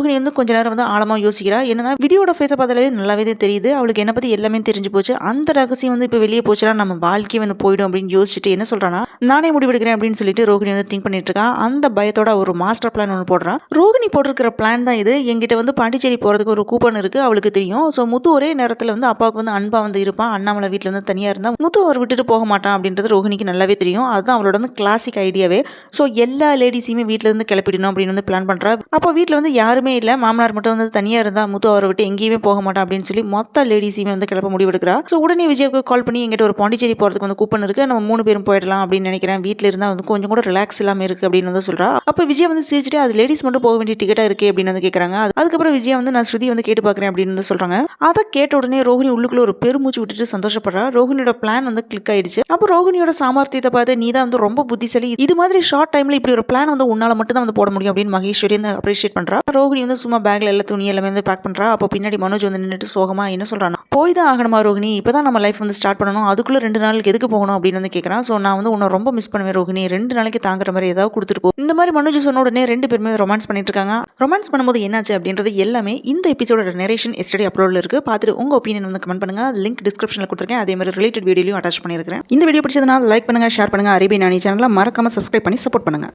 ரோஹிணி வந்து கொஞ்ச நேரம் வந்து ஆழமாக யோசிக்கிறா. என்னன்னா விதியோட ஃபேஸை பார்த்தாலே நல்லாவே தான் தெரியுது. அவளுக்கு என்ன பத்தி எல்லாமே தெரிஞ்சு போச்சு. அந்த ரகசியம் வந்து இப்போ வெளியே போச்சுன்னா நம்ம வாழ்க்கையே வந்து போயிடும் அப்படின்னு யோசிச்சுட்டு என்ன சொல்றானா நானே முடிவெடுக்கிறேன் அப்படின்னு சொல்லிட்டு ரோஹிணி வந்து திங்க் பண்ணிட்டு இருக்கான் அந்த பயத்தோட ஒரு மாஸ்டர் பிளான் ஒன்று போடுறான் ரோகிணி போட்டிருக்கிற பிளான் தான் இது. எங்கிட்ட வந்து பாண்டிச்சேரி போகிறதுக்கு ஒரு கூப்பன் இருக்குது அவளுக்கு தெரியும். ஸோ முத்து ஒரே நேரத்தில் வந்து அப்பாவுக்கு வந்து அன்பா வந்து இருப்பான் அண்ணாமலை வீட்டில் வந்து தனியாக இருந்தால் முத்து அவர் விட்டுட்டு போக மாட்டான் அப்படின்றது ரோஹிணிக்கு நல்லாவே தெரியும். அதுதான் அவளோட வந்து கிளாசிக் ஐடியாவே ஸோ எல்லா லேடிஸையுமே வீட்டில் இருந்து கிளப்பிடணும் அப்படின்னு வந்து பிளான் பண்ணுறா அப்போ வீட்டில் வந்து யாருமே இல்லை. மாமனார் மட்டும் வந்து தனியாக இருந்தால் முத்து அவரை விட்டு எங்கேயுமே போக மாட்டான் அப்படின்னு சொல்லி மொத்த லேடிஸையுமே வந்து கிளப்ப முடிவெடுக்கிறா. ஸோ உடனே விஜய்க்கு கால் பண்ணி எங்கிட்ட ஒரு பாண்டிச்சேரி போகிறதுக்கு வந்து கூப்பன் இருக்குது நம்ம மூணு பேரும் போயிடலாம் அப்படின்னு நினைக்கிறேன். வீட்டில் இருந்தால் வந்து கொஞ்சம் கூட ரிலாக்ஸ் இல்லாமல் இருக்குது அப்படின்னு வந்து சொல்கிறா அப்போ விஜய் வந்து சிரிச்சுட்டு அது லேடிஸ் மட்டும் போக வேண்டிய டிக்கெட்டாக இருக்கே அப்படின்னு வந்து கேட்குறாங்க அதுக்கப்புறம் விஜய் வந்து நான் ஸ்ருதி வந்து கேட்டு பார்க்குறேன் அப்படின்னு வந்து சொல்கிறாங்க அதை கேட்ட உடனே ரோஹிணி உள்ளுக்குள்ள ஒரு பெருமூச்சு விட்டுட்டு சந்தோஷப்படுறா. ரோஹினியோட பிளான் வந்து கிளிக் ஆயிடுச்சு. அப்போ ரோஹினியோட சாமர்த்தியத்தை பார்த்து நீ தான் வந்து ரொம்ப புத்திசாலி. இது மாதிரி ஷார்ட் டைமில் இப்படி ஒரு பிளான் வந்து உன்னால் மட்டும் தான் வந்து போட முடியும் அப்படின்னு மகேஸ்வரி வந்து அப்ரிஷியேட் பண்ணுறா ரோஹிணி வந்து சும்மா பேக்கில் எல்லா துணி எல்லாமே வந்து பேக் பண்ணுறா அப்போ பின்னாடி மனோஜ் வந்து நின்றுட்டு சோகமா என்ன சொல்கிறான் போய் தான் ஆகணுமா ரோஹிணி இப்போ தான் நம்ம லைஃப் வந்து ஸ்டார்ட் பண்ணணும். அதுக்குள்ளே ரெண்டு நாளுக்கு எதுக்கு போகணும்? அப்படின்னு வந்து கேட்குறான் ஸோ நான் வந்து உன்னை ரொம்ப மிஸ் பண்ணுவேன் ரோஹிணி ரெண்டு நாளைக்கு தாங்குற மாதிரி ஏதாவது கொடுத்துட்டு போ. இந்த மாதிரி மனோஜ் சொன்ன உடனே ரெண்டு பேருமே ரொமான்ஸ் பண்ணிட்டு இருக்காங்க. ரொமான்ஸ் பண்ணும்போது என்னாச்சு அப்படின்றது எல்லாமே இந்த எபிசோட நரேஷன் எஸ்டடி அப்லோடில் இருக்குது பார்த்துட்டு உங்கள் ஒப்பீனியன் வந்து கமெண்ட் பண்ணுங்க. லிங்க் டிஸ்கிரிப்ஷனில் கொடுத்துருக்கேன். அதே மாதிரி ரிலேட்டட் வீடியோலையும் அட்டாச் பண்ணியிருக்கேன் இந்த வீடியோ பிடிச்சதுனால லைக் பண்ணுங்க ஷேர் பண்ணுங்க. அரேபியன் நானி சேனலில் மறக்காம சப்ஸ்கிரைப் பண்ணி சப்போர்ட் பண்ணுங்க.